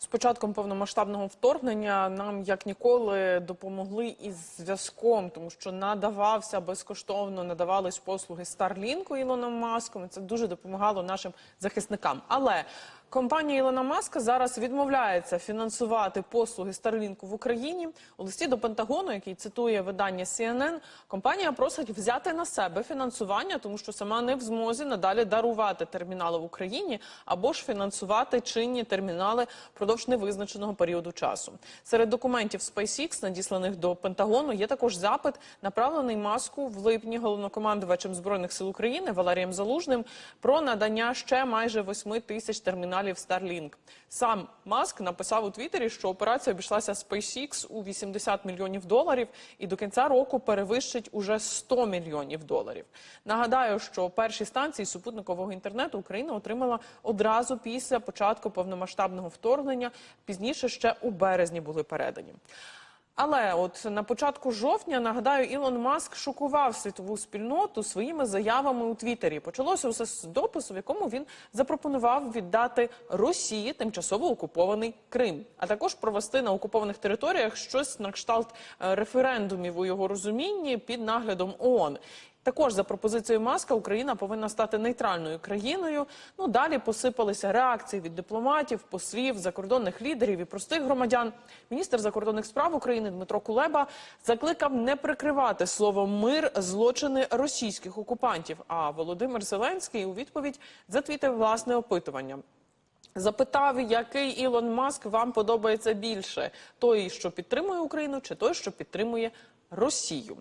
З початком повномасштабного вторгнення нам як ніколи допомогли із зв'язком, тому що надавався безкоштовно, надавались послуги Старлінку Ілоном Маском. і Це дуже допомагало нашим захисникам. Але компанія Ілона Маска зараз відмовляється фінансувати послуги Старлінку в Україні. У листі до Пентагону, який цитує видання CNN, компанія просить взяти на себе фінансування, тому що сама не в змозі надалі дарувати термінали в Україні або ж фінансувати чинні термінали впродовж невизначеного періоду часу. Серед документів SpaceX, надісланих до Пентагону, є також запит, направлений маску в липні головнокомандувачем збройних сил України Валерієм Залужним про надання ще майже 8 тисяч терміналів Starlink. Сам Маск написав у Твіттері, що операція обійшлася SpaceX у 80 мільйонів доларів і до кінця року перевищить уже 100 мільйонів доларів. Нагадаю, що перші станції супутникового інтернету Україна отримала одразу після початку повномасштабного вторгнення. Пізніше ще у березні були передані. Але от на початку жовтня нагадаю, Ілон Маск шокував світову спільноту своїми заявами у Твіттері. Почалося усе з допису, в якому він запропонував віддати Росії тимчасово окупований Крим, а також провести на окупованих територіях щось на кшталт е, референдумів у його розумінні під наглядом ООН. Також за пропозицією Маска Україна повинна стати нейтральною країною. Ну далі посипалися реакції від дипломатів, послів, закордонних лідерів і простих громадян. Міністр закордонних справ України Дмитро Кулеба закликав не прикривати словом мир злочини російських окупантів. А Володимир Зеленський у відповідь затвітив власне опитування. Запитав, який Ілон Маск вам подобається більше: той, що підтримує Україну, чи той, що підтримує Росію.